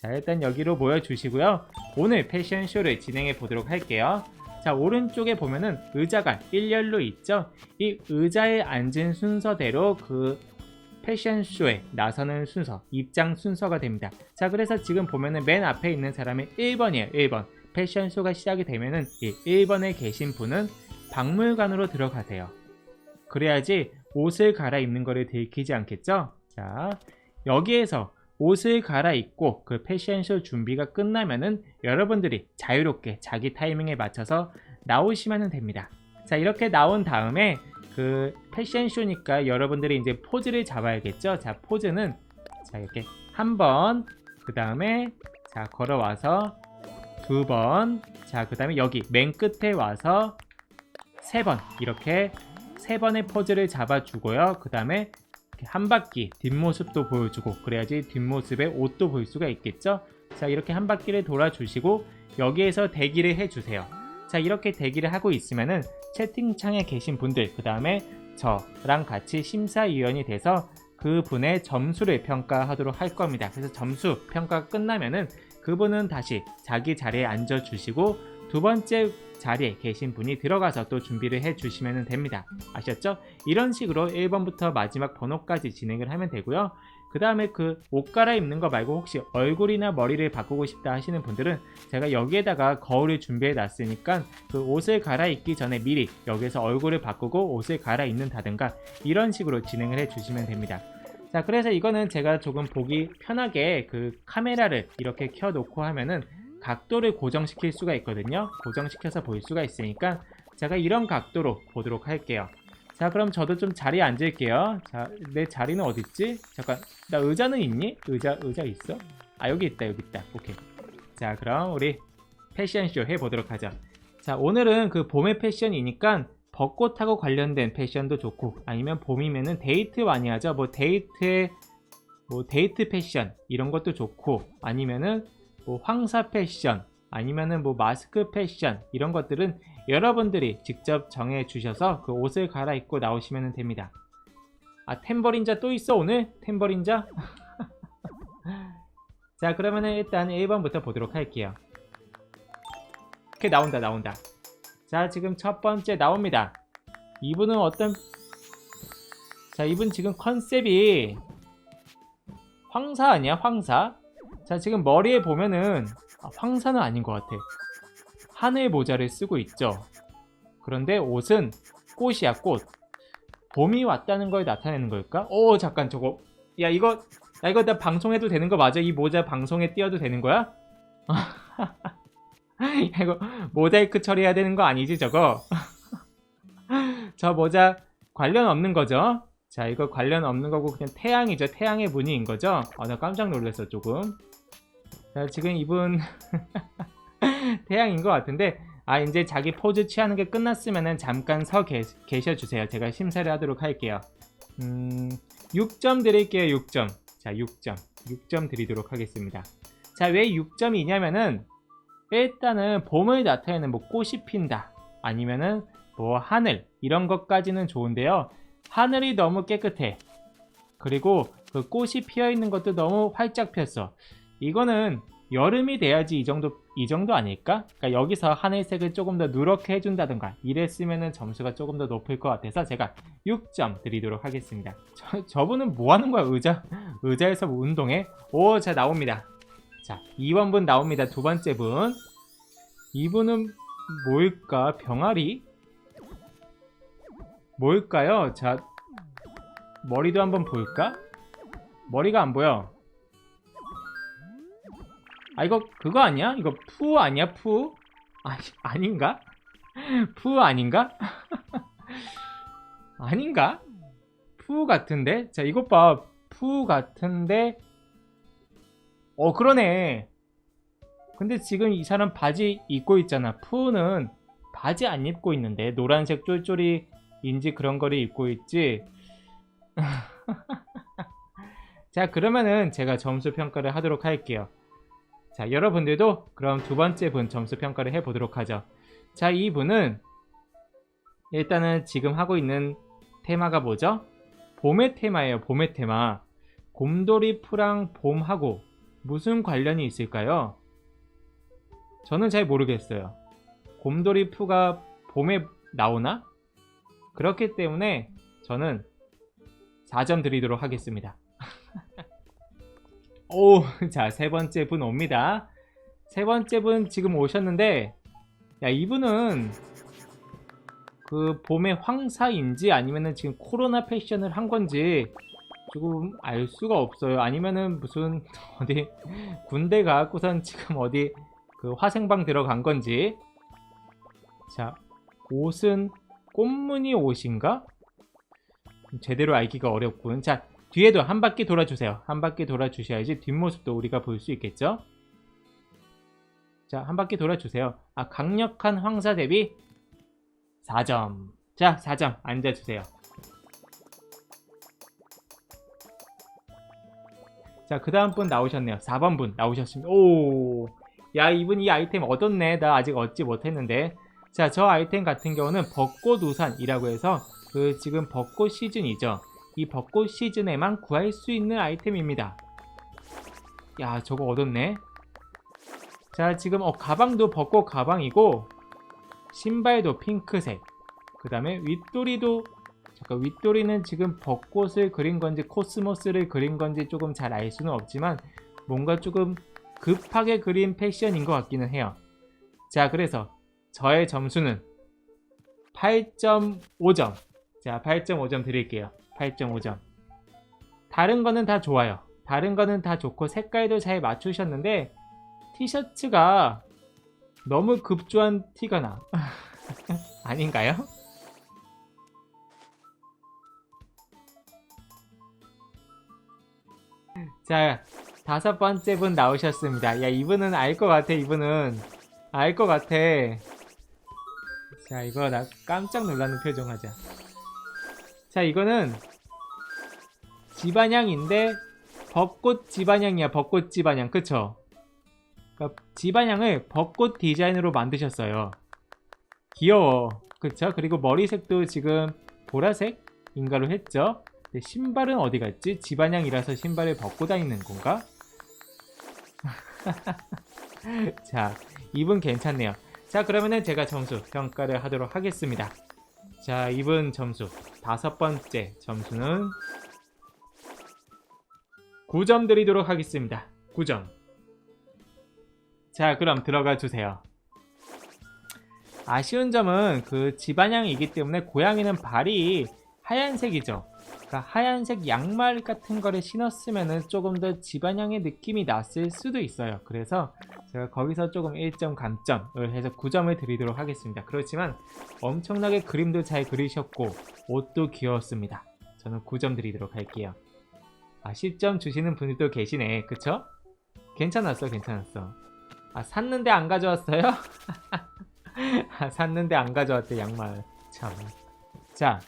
자, 일단 여기로 모여주시고요. 오늘 패션쇼를 진행해 보도록 할게요. 자, 오른쪽에 보면은 의자가 일렬로 있죠? 이 의자에 앉은 순서대로 그 패션쇼에 나서는 순서, 입장 순서가 됩니다. 자, 그래서 지금 보면은 맨 앞에 있는 사람이 1번이에요, 1번. 패션쇼가 시작이 되면은 이 1번에 계신 분은 박물관으로 들어가세요. 그래야지 옷을 갈아입는 거를 들키지 않겠죠? 자, 여기에서 옷을 갈아입고 그 패션쇼 준비가 끝나면은 여러분들이 자유롭게 자기 타이밍에 맞춰서 나오시면 됩니다. 자, 이렇게 나온 다음에 그 패션쇼니까 여러분들이 이제 포즈를 잡아야겠죠? 자, 포즈는 자, 이렇게 한 번, 그 다음에 자, 걸어와서 두 번, 자, 그 다음에 여기 맨 끝에 와서 세 번, 이렇게 세 번의 포즈를 잡아주고요. 그 다음에 한 바퀴 뒷모습도 보여주고 그래야지 뒷모습에 옷도 볼 수가 있겠죠? 자 이렇게 한 바퀴를 돌아주시고 여기에서 대기를 해주세요. 자 이렇게 대기를 하고 있으면은 채팅창에 계신 분들 그 다음에 저랑 같이 심사위원이 돼서 그분의 점수를 평가하도록 할 겁니다. 그래서 점수 평가가 끝나면은 그분은 다시 자기 자리에 앉아 주시고 두 번째 자리에 계신 분이 들어가서 또 준비를 해 주시면 됩니다. 아셨죠? 이런 식으로 1번부터 마지막 번호까지 진행을 하면 되고요. 그 다음에 그 옷 갈아입는 거 말고 혹시 얼굴이나 머리를 바꾸고 싶다 하시는 분들은 제가 여기에다가 거울을 준비해 놨으니까 그 옷을 갈아입기 전에 미리 여기서 얼굴을 바꾸고 옷을 갈아입는다든가 이런 식으로 진행을 해 주시면 됩니다. 자 그래서 이거는 제가 조금 보기 편하게 그 카메라를 이렇게 켜 놓고 하면은 각도를 고정시킬 수가 있거든요. 고정시켜서 볼 수가 있으니까 제가 이런 각도로 보도록 할게요. 자, 그럼 저도 좀 자리에 앉을게요. 자, 내 자리는 어딨지? 잠깐, 나 의자는 있니? 의자, 의자 있어? 아, 여기 있다, 여기 있다. 오케이. 자, 그럼 우리 패션쇼 해보도록 하죠. 자, 오늘은 그 봄의 패션이니까 벚꽃하고 관련된 패션도 좋고, 아니면 봄이면은 데이트 많이 하죠. 뭐 데이트에, 뭐 데이트 패션, 이런 것도 좋고, 아니면은 뭐 황사 패션 아니면은 뭐 마스크 패션 이런 것들은 여러분들이 직접 정해 주셔서 그 옷을 갈아입고 나오시면 됩니다. 아 템버린자 또 있어 오늘 템버린자? 자 그러면은 일단 1번부터 보도록 할게요. 이렇게 나온다 나온다. 자 지금 첫 번째 나옵니다. 이분은 어떤 자 이분 지금 컨셉이 황사 아니야 황사? 자 지금 머리에 보면은 아, 황사는 아닌 것 같아 하늘 모자를 쓰고 있죠 그런데 옷은 꽃이야 꽃 봄이 왔다는 걸 나타내는 걸까? 오 잠깐 저거 야 이거 야 이거 나 방송해도 되는 거 맞아? 이 모자 방송에 띄워도 되는 거야? 야, 이거 모자이크 처리해야 되는 거 아니지 저거? 저 모자 관련 없는 거죠? 자 이거 관련 없는 거고 그냥 태양이죠 태양의 무늬인 거죠? 아 나 깜짝 놀랐어 조금 자, 지금 이분 태양인 것 같은데 아 이제 자기 포즈 취하는 게 끝났으면은 잠깐 서 계, 계셔 주세요. 제가 심사를 하도록 할게요. 음, 6점 드릴게요. 6점. 자, 6점. 6점 드리도록 하겠습니다. 자, 왜 6점이냐면은 일단은 봄을 나타내는 뭐 꽃이 핀다. 아니면은 뭐 하늘 이런 것까지는 좋은데요. 하늘이 너무 깨끗해. 그리고 그 꽃이 피어 있는 것도 너무 활짝 폈어. 이거는 여름이 돼야지 이 정도 이 정도 아닐까? 그러니까 여기서 하늘색을 조금 더 누렇게 해준다든가 이랬으면은 점수가 조금 더 높을 것 같아서 제가 6점 드리도록 하겠습니다. 저, 저분은 뭐 하는 거야 의자 의자에서 뭐 운동해? 오, 자 나옵니다. 자 2번 분 나옵니다. 두 번째 분 이분은 뭘까? 병아리? 뭘까요? 자 머리도 한번 볼까? 머리가 안 보여. 아 이거 그거 아니야? 이거 푸 아니야 푸? 아 아닌가? 푸 아닌가? 아닌가? 푸 같은데? 자 이것 봐 푸 같은데 어 그러네 근데 지금 이 사람 바지 입고 있잖아 푸는 바지 안 입고 있는데 노란색 쫄쫄이 인지 그런 거를 입고 있지 자 그러면은 제가 점수 평가를 하도록 할게요 자, 여러분들도 그럼 두 번째 분 점수 평가를 해보도록 하죠. 자, 이 분은 일단은 지금 하고 있는 테마가 뭐죠? 봄의 테마예요, 봄의 테마. 곰돌이 푸랑 봄하고 무슨 관련이 있을까요? 저는 잘 모르겠어요. 곰돌이 푸가 봄에 나오나? 그렇기 때문에 저는 4점 드리도록 하겠습니다. 오, 자, 세 번째 분 옵니다. 세 번째 분 지금 오셨는데, 야, 이분은 그 봄의 황사인지 아니면은 지금 코로나 패션을 한 건지 조금 알 수가 없어요. 아니면은 무슨 어디 군대 가고선 지금 어디 그 화생방 들어간 건지. 자, 옷은 꽃무늬 옷인가? 제대로 알기가 어렵군. 자, 뒤에도 한 바퀴 돌아주세요. 한 바퀴 돌아주셔야지 뒷모습도 우리가 볼 수 있겠죠? 자, 한 바퀴 돌아주세요. 아, 강력한 황사 대비 4점. 자, 4점. 앉아주세요. 자, 그 다음 분 나오셨네요. 4번 분 나오셨습니다. 오, 야, 이분 이 아이템 얻었네. 나 아직 얻지 못했는데. 자, 저 아이템 같은 경우는 벚꽃 우산이라고 해서 그 지금 벚꽃 시즌이죠. 이 벚꽃 시즌에만 구할 수 있는 아이템입니다. 야, 저거 얻었네. 자, 지금 어 가방도 벚꽃 가방이고 신발도 핑크색. 그 다음에 윗도리도 잠깐 윗도리는 지금 벚꽃을 그린 건지 코스모스를 그린 건지 조금 잘 알 수는 없지만 뭔가 조금 급하게 그린 패션인 것 같기는 해요. 자, 그래서 저의 점수는 8.5점. 자, 8.5점 드릴게요. 8.5점. 다른 거는 다 좋아요. 다른 거는 다 좋고 색깔도 잘 맞추셨는데 티셔츠가 너무 급조한 티가 나. 아닌가요? 자, 다섯 번째 분 나오셨습니다. 야, 이분은 알 것 같아, 이분은. 알 것 같아. 자, 이거 나 깜짝 놀라는 표정 하자. 자, 이거는 집안향인데 벚꽃 집안향이야, 벚꽃 집안향. 그쵸? 그러니까 집안향을 벚꽃 디자인으로 만드셨어요. 귀여워. 그쵸? 그리고 머리색도 지금 보라색인가로 했죠? 신발은 어디 갔지? 집안향이라서 신발을 벗고 다니는 건가? 자, 이분 괜찮네요. 자, 그러면은 제가 점수 평가를 하도록 하겠습니다. 자, 이분 점수. 다섯 번째 점수는 9점 드리도록 하겠습니다. 9점. 자, 그럼 들어가 주세요. 아쉬운 점은 그 집안향이기 때문에 고양이는 발이 하얀색이죠. 그러니까 하얀색 양말 같은 거를 신었으면 조금 더 집안향의 느낌이 났을 수도 있어요. 그래서 제가 거기서 조금 1점 감점을 해서 9점을 드리도록 하겠습니다. 그렇지만 엄청나게 그림도 잘 그리셨고 옷도 귀여웠습니다. 저는 9점 드리도록 할게요. 아 10점 주시는 분들도 계시네. 그쵸? 괜찮았어 괜찮았어. 아 샀는데 안 가져왔어요? 아, 샀는데 안 가져왔대 양말 참. 자,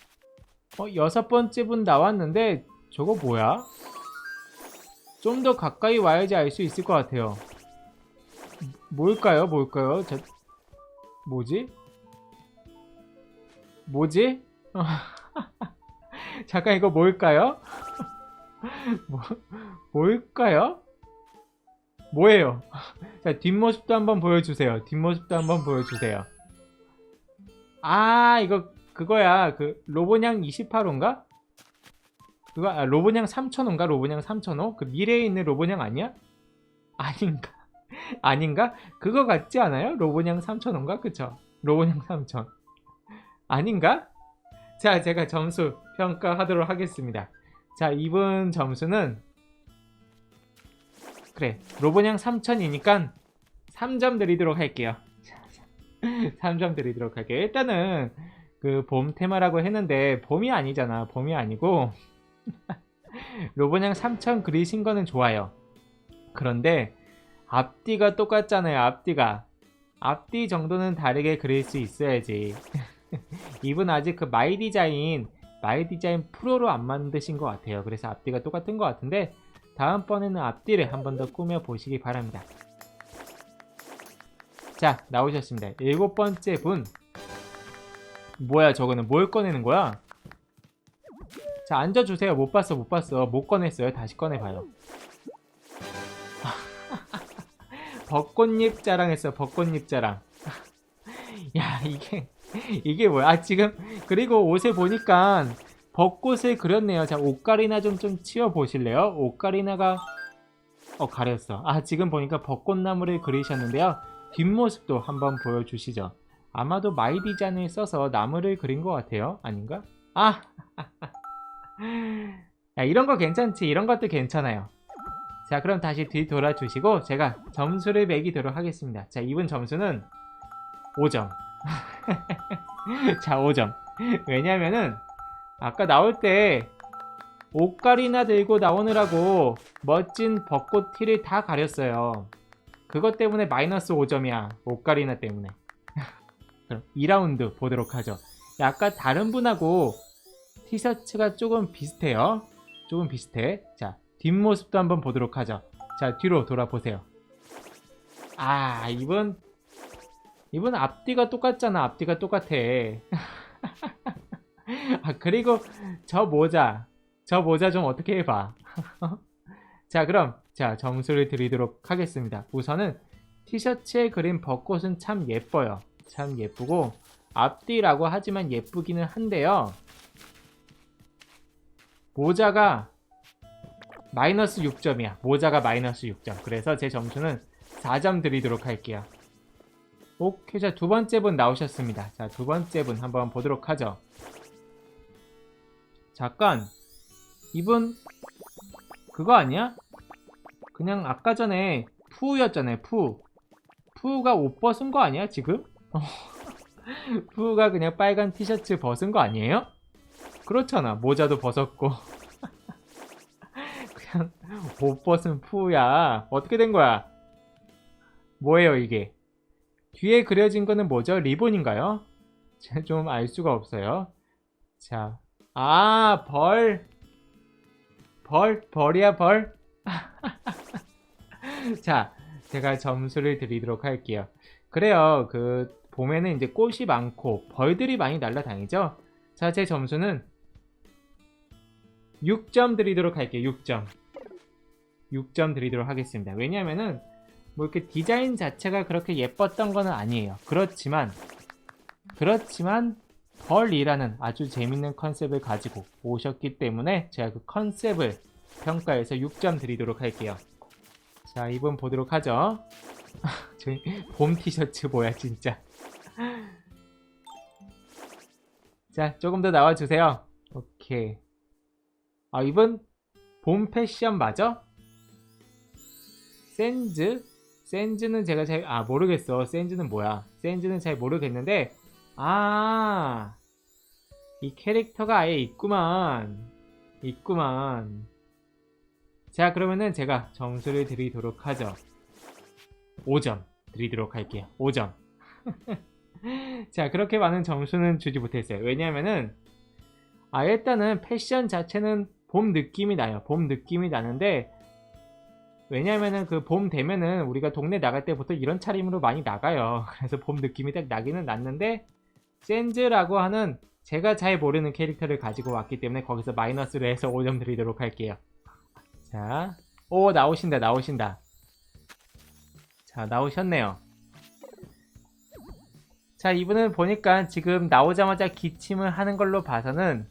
어 여섯 번째 분 나왔는데 저거 뭐야? 좀 더 가까이 와야지 알 수 있을 것 같아요. 뭘까요? 뭘까요? 저 뭐지? 뭐지? 잠깐 이거 뭘까요? 뭐, 뭘까요? 뭐예요? 자, 뒷모습도 한번 보여주세요. 뒷모습도 한번 보여주세요. 아, 이거, 그거야. 그, 로보냥 28호인가? 그거, 아, 로보냥 3000호인가? 로보냥 3000호? 그 미래에 있는 로보냥 아니야? 아닌가? 아닌가? 그거 같지 않아요? 로보냥 3000호인가? 그쵸? 로보냥 3000. 아닌가? 자, 제가 점수 평가하도록 하겠습니다. 자, 이분 점수는 그래 로보냥 3000이니까 3점 드리도록 할게요. 3점 드리도록 할게요. 일단은 그 봄 테마라고 했는데 봄이 아니잖아. 봄이 아니고 로보냥 3000 그리신 거는 좋아요. 그런데 앞뒤가 똑같잖아요 앞뒤가. 앞뒤 정도는 다르게 그릴 수 있어야지. 이분 아직 그 마이 디자인 마이 디자인 프로로 안 만드신 것 같아요 그래서 앞뒤가 똑같은 것 같은데 다음번에는 앞뒤를 한 번 더 꾸며 보시기 바랍니다. 자, 나오셨습니다. 일곱 번째 분. 뭐야, 저거는 뭘 꺼내는 거야? 자, 앉아주세요. 못 봤어, 못 봤어. 못 꺼냈어요. 다시 꺼내봐요. 벚꽃잎 자랑했어 벚꽃잎 자랑 야 이게 이게 뭐야? 아 지금 그리고 옷에 보니까 벚꽃을 그렸네요. 자 옷가리나 좀 좀 치워 보실래요? 옷가리나가 어 가렸어. 아 지금 보니까 벚꽃나무를 그리셨는데요. 뒷모습도 한번 보여주시죠. 아마도 마이디잔을 써서 나무를 그린 것 같아요. 아닌가? 아! 야, 이런 거 괜찮지? 이런 것도 괜찮아요. 자 그럼 다시 뒤 돌아 주시고 제가 점수를 매기도록 하겠습니다. 자 이분 점수는 5점 자 5점. 왜냐면은 아까 나올 때 옷가리나 들고 나오느라고 멋진 벚꽃 티를 다 가렸어요. 그것 때문에 마이너스 5점이야 옷가리나 때문에. 그럼 2라운드 보도록 하죠. 아까 다른 분하고 티셔츠가 조금 비슷해요. 조금 비슷해. 자 뒷모습도 한번 보도록 하죠. 자, 뒤로 돌아보세요. 아, 이분, 이분 앞뒤가 똑같잖아. 앞뒤가 똑같아. 아, 그리고 저 모자, 저 모자 좀 어떻게 해봐. 자, 그럼, 자, 점수를 드리도록 하겠습니다. 우선은 티셔츠에 그린 벚꽃은 참 예뻐요. 참 예쁘고, 앞뒤라고 하지만 예쁘기는 한데요. 모자가 마이너스 6점이야. 모자가 마이너스 6점. 그래서 제 점수는 4점 드리도록 할게요. 오케이. 자, 두 번째 분 나오셨습니다. 자, 두 번째 분 한번 보도록 하죠. 잠깐. 이분, 그거 아니야? 그냥 아까 전에 푸우였잖아요. 푸우. 푸우가 옷 벗은 거 아니야, 지금? 푸우가 그냥 빨간 티셔츠 벗은 거 아니에요? 그렇잖아. 모자도 벗었고. 못 벗은 푸야 어떻게 된 거야? 뭐예요 이게? 뒤에 그려진 거는 뭐죠? 리본인가요? 좀 알 수가 없어요. 자, 아, 벌. 벌, 벌이야, 벌. 자, 제가 점수를 드리도록 할게요. 그래요, 그, 봄에는 이제 꽃이 많고, 벌들이 많이 날아다니죠? 자, 제 점수는 6점 드리도록 할게요, 6점. 6점 드리도록 하겠습니다. 왜냐면은 뭐 이렇게 디자인 자체가 그렇게 예뻤던 거는 아니에요. 그렇지만 그렇지만 벌이라는 아주 재밌는 컨셉을 가지고 오셨기 때문에 제가 그 컨셉을 평가해서 6점 드리도록 할게요. 자, 이번 보도록 하죠. 저희 봄 티셔츠 뭐야 진짜. 자, 조금 더 나와 주세요. 오케이. 아, 이번 봄 패션 맞아? 센즈? 센즈는 제가 잘, 아, 모르겠어. 센즈는 뭐야? 센즈는 잘 모르겠는데, 아, 이 캐릭터가 아예 있구만. 있구만. 자, 그러면은 제가 점수를 드리도록 하죠. 5점 드리도록 할게요. 5점. 자, 그렇게 많은 점수는 주지 못했어요. 왜냐면은, 아, 일단은 패션 자체는 봄 느낌이 나요. 봄 느낌이 나는데, 왜냐면은 그 봄 되면은 우리가 동네 나갈 때부터 이런 차림으로 많이 나가요. 그래서 봄 느낌이 딱 나기는 났는데 센즈라고 하는 제가 잘 모르는 캐릭터를 가지고 왔기 때문에 거기서 마이너스를 해서 5점 드리도록 할게요. 자, 오 나오신다 나오신다. 자 나오셨네요. 자 이분은 보니까 지금 나오자마자 기침을 하는 걸로 봐서는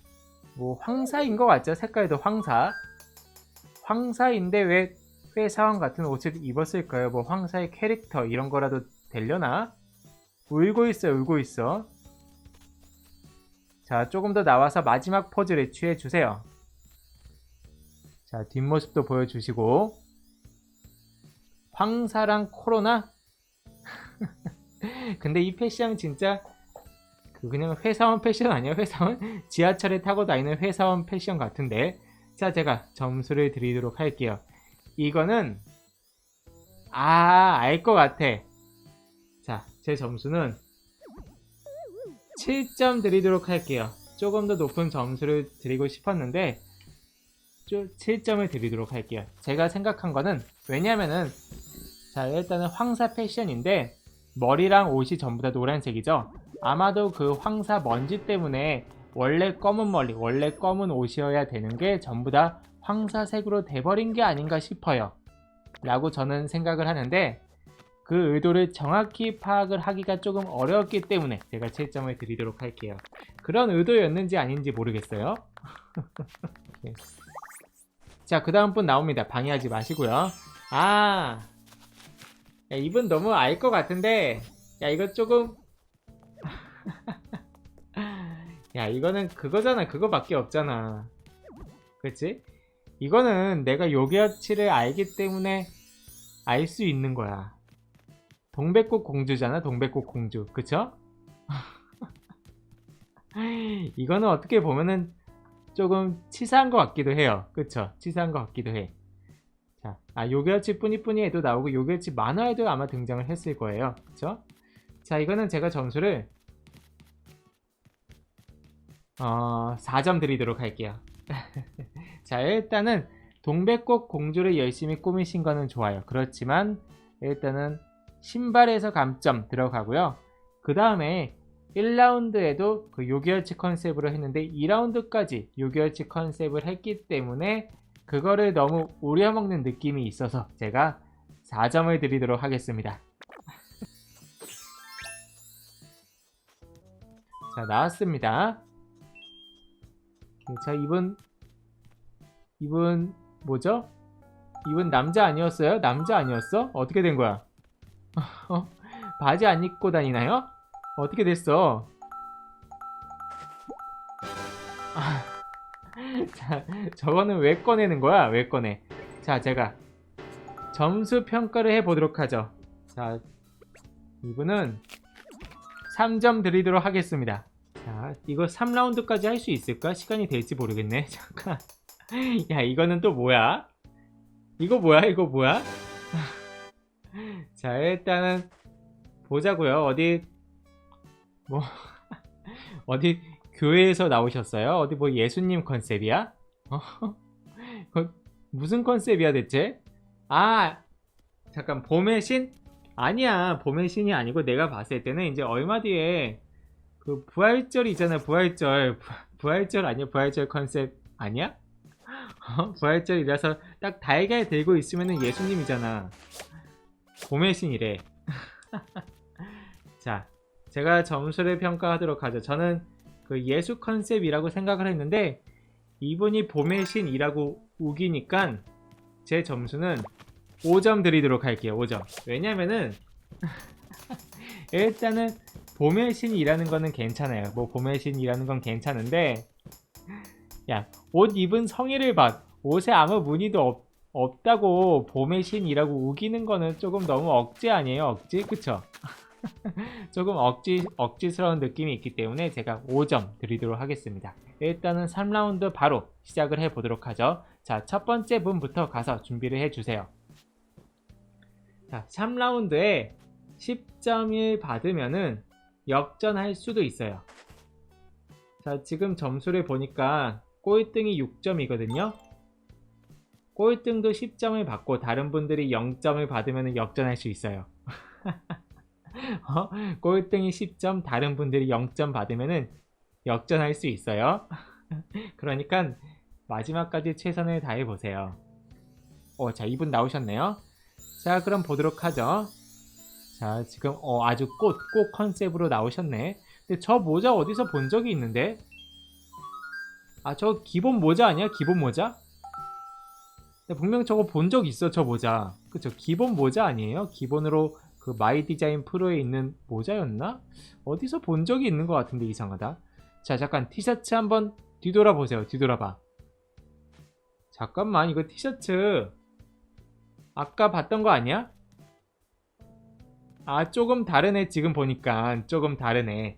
뭐 황사인 것 같죠? 색깔도 황사. 황사인데 왜 회사원 같은 옷을 입었을까요? 뭐 황사의 캐릭터 이런 거라도 되려나? 울고 있어 울고 있어 자 조금 더 나와서 마지막 포즈를 취해주세요 자 뒷모습도 보여주시고 황사랑 코로나? 근데 이 패션 진짜 그 그냥 회사원 패션 아니야 회사원? 지하철에 타고 다니는 회사원 패션 같은데 자 제가 점수를 드리도록 할게요 이거는 아, 알 것 같아. 자, 제 점수는 7점 드리도록 할게요. 조금 더 높은 점수를 드리고 싶었는데 7점을 드리도록 할게요. 제가 생각한 거는 왜냐면은 자, 일단은 황사 패션인데 머리랑 옷이 전부 다 노란색이죠. 아마도 그 황사 먼지 때문에 원래 검은 머리, 원래 검은 옷이어야 되는 게 전부 다 황사색으로 돼버린 게 아닌가 싶어요. 라고 저는 생각을 하는데 그 의도를 정확히 파악을 하기가 조금 어려웠기 때문에 제가 7점을 드리도록 할게요. 그런 의도였는지 아닌지 모르겠어요. 네. 자, 그 다음 분 나옵니다. 방해하지 마시고요. 아, 야, 이분 너무 알 것 같은데, 야, 이거 조금, 야, 이거는 그거잖아. 그거밖에 없잖아. 그치? 이거는 내가 요괴어치를 알기 때문에 알 수 있는 거야. 동백꽃 공주잖아, 동백꽃 공주. 그쵸? 이거는 어떻게 보면은 조금 치사한 것 같기도 해요. 그쵸? 치사한 것 같기도 해. 자, 아, 요괴어치 뿌니뿌니에도 나오고 요괴어치 만화에도 아마 등장을 했을 거예요. 그쵸? 자, 이거는 제가 점수를 어, 4점 드리도록 할게요. 자, 일단은 동백꽃 공주를 열심히 꾸미신 거는 좋아요. 그렇지만 일단은 신발에서 감점 들어가고요. 그 다음에 1라운드에도 그 요기열치 컨셉으로 했는데 2라운드까지 요기열치 컨셉을 했기 때문에 그거를 너무 우려먹는 느낌이 있어서 제가 4점을 드리도록 하겠습니다. 자, 나왔습니다. 자, 이분 이분 뭐죠? 이분 남자 아니었어요? 남자 아니었어? 어떻게 된 거야? 어? 바지 안 입고 다니나요? 어떻게 됐어? 아, 자, 저거는 왜 꺼내는 거야? 왜 꺼내? 자, 제가 점수 평가를 해보도록 하죠. 자, 이분은 3점 드리도록 하겠습니다. 자, 이거 3라운드까지 할 수 있을까? 시간이 될지 모르겠네. 잠깐. 야, 이거는 또 뭐야? 이거 뭐야? 이거 뭐야? 자, 일단은 보자고요. 어디 뭐 어디 교회에서 나오셨어요? 어디 뭐 예수님 컨셉이야? 어? 그 무슨 컨셉이야 대체? 아, 잠깐 봄의 신? 아니야, 봄의 신이 아니고 내가 봤을 때는 이제 얼마 뒤에 그 부활절 있잖아, 부활절. 부- 부활절 아니야? 부활절 컨셉 아니야? 어? 부활절이라서 딱 달걀 들고 있으면 예수님이잖아. 봄의 신이래. 자, 제가 점수를 평가하도록 하죠. 저는 그 예수 컨셉이라고 생각을 했는데 이분이 봄의 신이라고 우기니까 제 점수는 5점 드리도록 할게요. 5점. 왜냐면은 일단은 봄의 신이라는 거는 괜찮아요. 뭐 봄의 신이라는 건 괜찮은데 야, 옷 입은 성의를 봐. 옷에 아무 무늬도 없, 없다고 봄의 신이라고 우기는 거는 조금 너무 억지 아니에요? 억지? 그쵸? 조금 억지, 억지스러운 느낌이 있기 때문에 제가 5점 드리도록 하겠습니다. 일단은 3라운드 바로 시작을 해보도록 하죠. 자, 첫 번째 분부터 가서 준비를 해주세요. 자, 3라운드에 10점을 받으면은 역전할 수도 있어요. 자, 지금 점수를 보니까 꼴등이 6점이거든요. 꼴등도 10점을 받고 다른 분들이 0점을 받으면 역전할 수 있어요. 어? 꼴등이 10점, 다른 분들이 0점 받으면 역전할 수 있어요. 그러니까 마지막까지 최선을 다해 보세요. 어, 자, 이분 나오셨네요. 자, 그럼 보도록 하죠. 자, 지금 어, 아주 꽃, 꽃 컨셉으로 나오셨네. 근데 저 모자 어디서 본 적이 있는데? 아, 저 기본 모자 아니야? 기본 모자? 분명 저거 본 적 있어, 저 모자. 그쵸? 기본 모자 아니에요? 기본으로 그 마이 디자인 프로에 있는 모자였나? 어디서 본 적이 있는 것 같은데 이상하다. 자, 잠깐 티셔츠 한번 뒤돌아 보세요. 뒤돌아봐. 잠깐만, 이거 티셔츠 아까 봤던 거 아니야? 아, 조금 다르네. 지금 보니까 조금 다르네.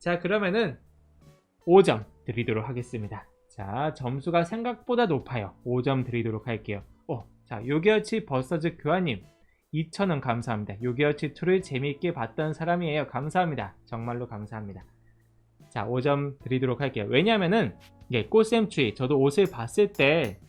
자, 그러면은 5점 드리도록 하겠습니다. 자, 점수가 생각보다 높아요. 5점 드리도록 할게요. 어, 자, 요기어치 버서즈 교환님 2,000원 감사합니다. 요기어치 2를 재미있게 봤던 사람이에요. 감사합니다. 정말로 감사합니다. 자, 5점 드리도록 할게요. 왜냐면은 이게 꽃샘추위 저도 옷을 봤을 때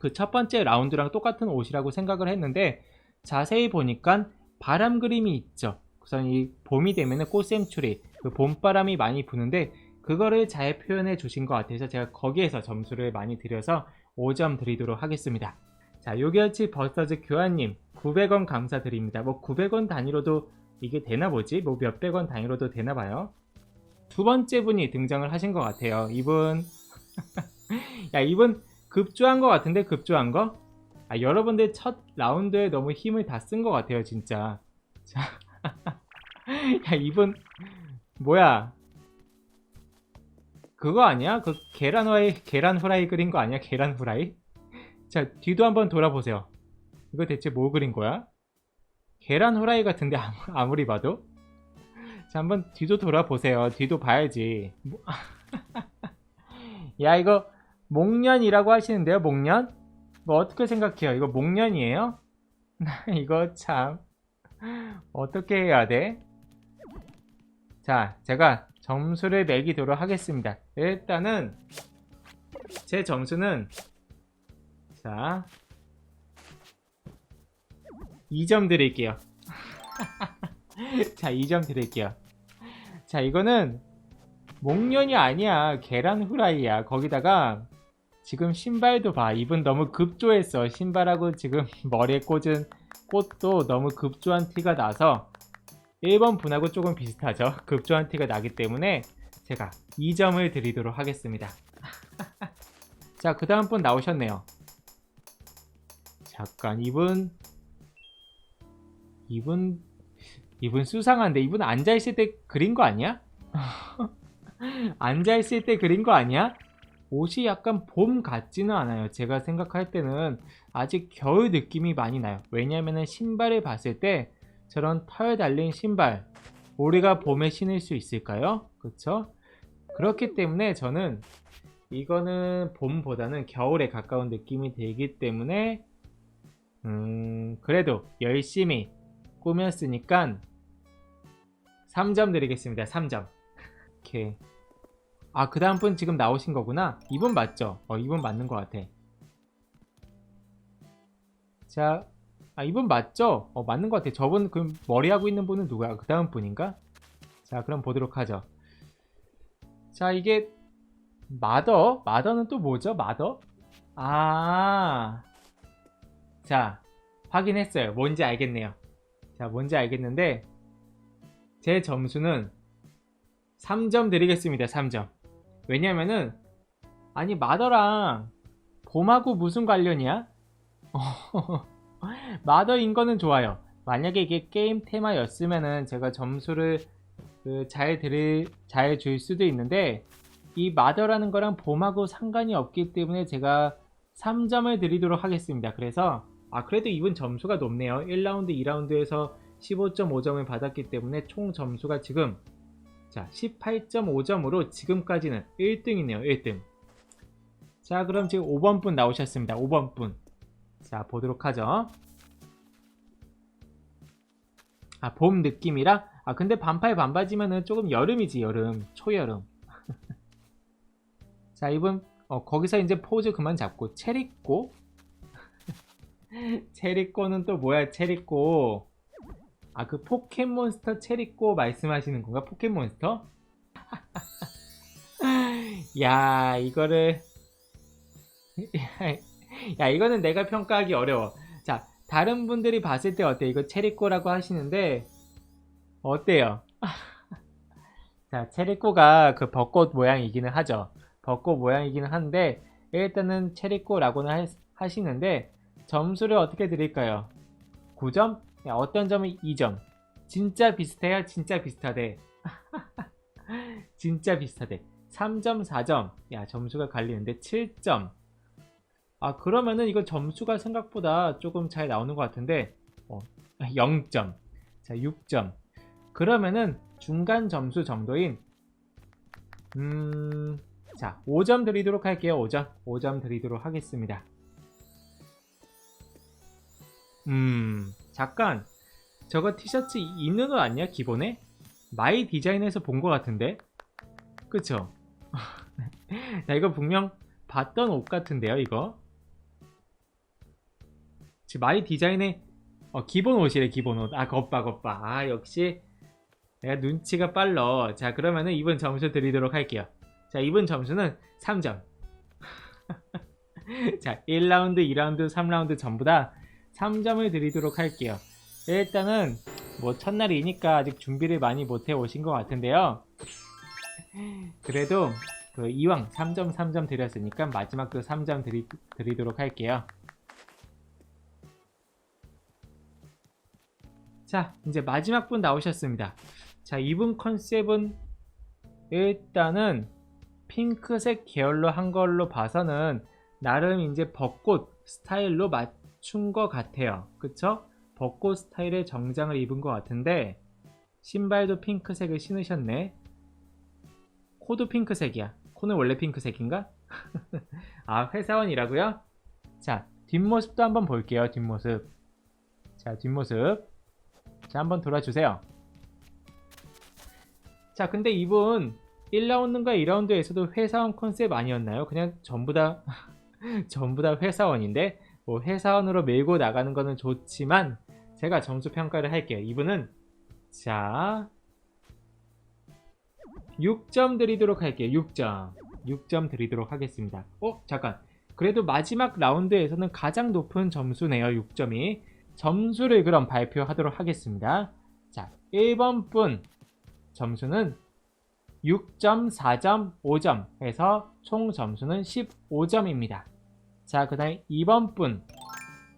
그 첫 번째 라운드랑 똑같은 옷이라고 생각을 했는데 자세히 보니까 바람 그림이 있죠. 우선 이 봄이 되면은 꽃샘추리 그 봄바람이 많이 부는데 그거를 잘 표현해 주신 것 같아서 제가 거기에서 점수를 많이 드려서 5점 드리도록 하겠습니다. 자, 요결치 버스터즈 교환님 900원 감사드립니다. 뭐 900원 단위로도 이게 되나 보지? 뭐 몇백 원 단위로도 되나 봐요. 두 번째 분이 등장을 하신 것 같아요. 이분 야 이분 급조한 것 같은데 급조한 거? 아 여러분들 첫 라운드에 너무 힘을 다 쓴 것 같아요 진짜. 자, 야 이분 뭐야? 그거 아니야? 그 계란 후라이 계란 후라이 그린 거 아니야? 계란 후라이? 자 뒤도 한번 돌아보세요. 이거 대체 뭐 그린 거야? 계란 후라이 같은데 아무, 아무리 봐도 자 한번 뒤도 돌아보세요 뒤도 봐야지 뭐- 야 이거 목련이라고 하시는데요 목련? 뭐 어떻게 생각해요 이거 목련이에요? 이거 참 어떻게 해야 돼? 자 제가 점수를 매기도록 하겠습니다 일단은 제 점수는 자 2점 드릴게요. 자, 2점 드릴게요. 자, 이거는 목련이 아니야. 계란 후라이야. 거기다가 지금 신발도 봐. 이분 너무 급조했어. 신발하고 지금 머리에 꽂은 꽃도 너무 급조한 티가 나서 1번 분하고 조금 비슷하죠. 급조한 티가 나기 때문에 제가 2점을 드리도록 하겠습니다. 자, 그 다음 분 나오셨네요. 잠깐, 이분 이분 이분 수상한데 이분 앉아 있을 때 그린 거 아니야? 앉아 있을 때 그린 거 아니야? 옷이 약간 봄 같지는 않아요. 제가 생각할 때는 아직 겨울 느낌이 많이 나요. 왜냐면은 신발을 봤을 때 저런 털 달린 신발 우리가 봄에 신을 수 있을까요? 그쵸? 그렇기 때문에 저는 이거는 봄보다는 겨울에 가까운 느낌이 들기 때문에 음 그래도 열심히 꾸몄으니까 3점 드리겠습니다. 3점. 오케이. 아, 그 다음 분 지금 나오신 거구나. 이분 맞죠? 어, 이분 맞는 것 같아. 자, 아, 이분 맞죠? 어, 맞는 것 같아. 저분 그 머리 하고 있는 분은 누구야? 그 다음 분인가? 자, 그럼 보도록 하죠. 자, 이게 마더? 마더는 또 뭐죠? 마더? 아, 자, 확인했어요. 뭔지 알겠네요. 자, 뭔지 알겠는데 제 점수는 3점 드리겠습니다. 3점. 왜냐면은 아니 마더랑 봄하고 무슨 관련이야? 마더인 거는 좋아요. 만약에 이게 게임 테마였으면은 제가 점수를 그 잘 드릴 잘 줄 수도 있는데 이 마더라는 거랑 봄하고 상관이 없기 때문에 제가 3점을 드리도록 하겠습니다. 그래서 아 그래도 이분 점수가 높네요 1라운드 2라운드에서 15.5점을 받았기 때문에 총 점수가 지금 자 18.5점으로 지금까지는 1등이네요 1등. 자 그럼 지금 5번 분 나오셨습니다 5번 분자 보도록 하죠. 아 봄 느낌이라? 아 근데 반팔 반바지면은 조금 여름이지 여름 초여름. 자 이분 어, 거기서 이제 포즈 그만 잡고 체리꼬 체리꼬는 또 뭐야 체리꼬 아 그 포켓몬스터 체리꼬 말씀하시는 건가 포켓몬스터? 야 이거를 야 이거는 내가 평가하기 어려워 자 다른 분들이 봤을 때 어때 이거 체리꼬라고 하시는데 어때요? 자 체리꼬가 그 벚꽃 모양이기는 하죠 벚꽃 모양이기는 한데 일단은 체리꼬라고는 하, 하시는데 점수를 어떻게 드릴까요? 9점? 야, 어떤 점은 2점. 진짜 비슷해요? 진짜 비슷하대. 진짜 비슷하대. 3점, 4점. 야, 점수가 갈리는데 7점. 아, 그러면은 이거 점수가 생각보다 조금 잘 나오는 것 같은데, 어, 0점. 자, 6점. 그러면은 중간 점수 정도인, 음, 자, 5점 드리도록 할게요. 5점. 5점 드리도록 하겠습니다. 음, 잠깐. 저거 티셔츠 있는 옷 아니야, 기본에? 마이 디자인에서 본것 같은데? 그쵸? 자, 이거 분명 봤던 옷 같은데요, 이거? 지금 마이 디자인의 어, 기본 옷이래, 기본 옷. 아, 겉바, 겉바. 아, 역시 내가 눈치가 빨라. 자, 그러면은 이번 점수 드리도록 할게요. 자, 이번 점수는 3점. 자, 1라운드, 2라운드, 3라운드 전부 다 3점을 드리도록 할게요. 일단은 뭐 첫날이니까 아직 준비를 많이 못해 오신 것 같은데요. 그래도 그 이왕 3점 3점 드렸으니까 마지막도 3점 드리, 드리도록 할게요. 자, 이제 마지막 분 나오셨습니다. 자, 이분 컨셉은 일단은 핑크색 계열로 한 걸로 봐서는 나름 이제 벚꽃 스타일로 맞 춘 것 같아요. 그쵸? 벚꽃 스타일의 정장을 입은 것 같은데 신발도 핑크색을 신으셨네. 코도 핑크색이야. 코는 원래 핑크색인가? 아, 회사원이라고요? 자, 뒷모습도 한번 볼게요. 뒷모습. 자, 뒷모습. 자, 한번 돌아주세요. 자, 근데 이분 1라운드인가 2라운드에서도 회사원 컨셉 아니었나요? 그냥 전부 다 전부 다 회사원인데 뭐 회사원으로 밀고 나가는 거는 좋지만 제가 점수 평가를 할게요. 이분은 자 6점 드리도록 할게요. 6점. 6점 드리도록 하겠습니다. 어, 잠깐. 그래도 마지막 라운드에서는 가장 높은 점수네요. 6점이. 점수를 그럼 발표하도록 하겠습니다. 자, 1번 분 점수는 6점, 4점, 5점 해서 총 점수는 15점입니다. 자, 그 다음에 2번 분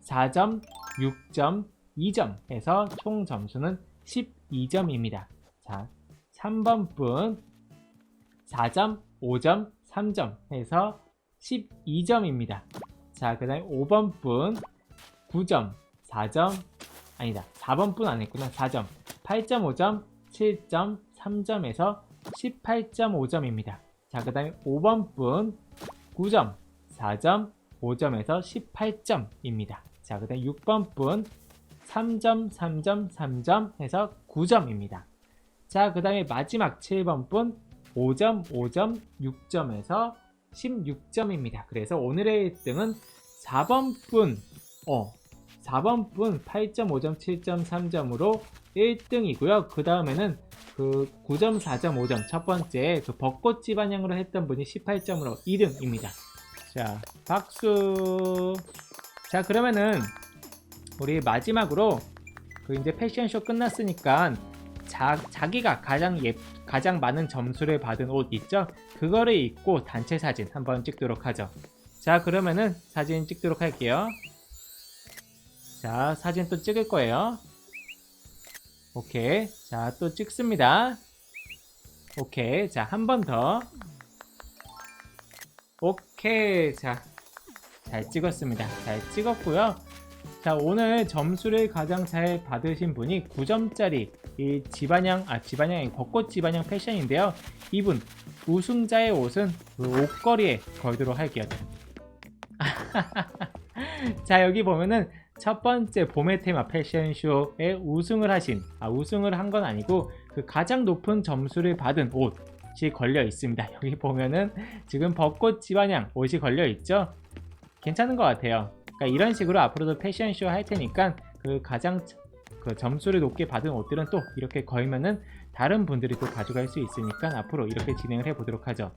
4점, 6점, 2점 해서 총 점수는 12점입니다. 자, 3번 분 4점, 5점, 3점 해서 12점입니다. 자, 그 다음에 5번 분 9점, 4점, 아니다. 4번 분 안 했구나. 4점, 8.5점, 7점, 3점에서 18.5점입니다. 자, 그 다음에 5번 분 9점, 4점, 5점에서 18점입니다. 자, 그 다음에 6번 분 3점, 3점, 3점 해서 9점입니다. 자, 그 다음에 마지막 7번 분 5점, 5점, 6점에서 16점입니다. 그래서 오늘의 1등은 4번 분, 어, 4번 분 8.5점, 7점, 3점으로 1등이고요. 그 다음에는 그 9점, 4점, 5점 첫 번째 그 벚꽃 집안향으로 했던 분이 18점으로 2등입니다. 자, 박수. 자, 그러면은 우리 마지막으로 그 이제 패션쇼 끝났으니까 자, 자기가 가장 예 가장 많은 점수를 받은 옷 있죠? 그거를 입고 단체 사진 한번 찍도록 하죠. 자, 그러면은 사진 찍도록 할게요. 자, 사진 또 찍을 거예요. 오케이. 자, 또 찍습니다. 오케이. 자, 한 번 더. 오케이. 자, 잘 찍었습니다. 잘 찍었고요. 자, 오늘 점수를 가장 잘 받으신 분이 9점짜리 이 지반향, 아, 지반향이 벚꽃 지반향 패션인데요. 이분 우승자의 옷은 그 옷걸이에 걸도록 할게요. 자, 여기 보면은 첫 번째 봄의 테마 패션쇼에 우승을 하신, 아, 우승을 한 건 아니고 그 가장 높은 점수를 받은 옷 이 걸려 있습니다. 여기 보면은 지금 벚꽃 지반향 옷이 걸려 있죠? 괜찮은 것 같아요. 그러니까 이런 식으로 앞으로도 패션쇼 할 테니까 그 가장 그 점수를 높게 받은 옷들은 또 이렇게 걸면은 다른 분들이 또 가져갈 수 있으니까 앞으로 이렇게 진행을 해 보도록 하죠.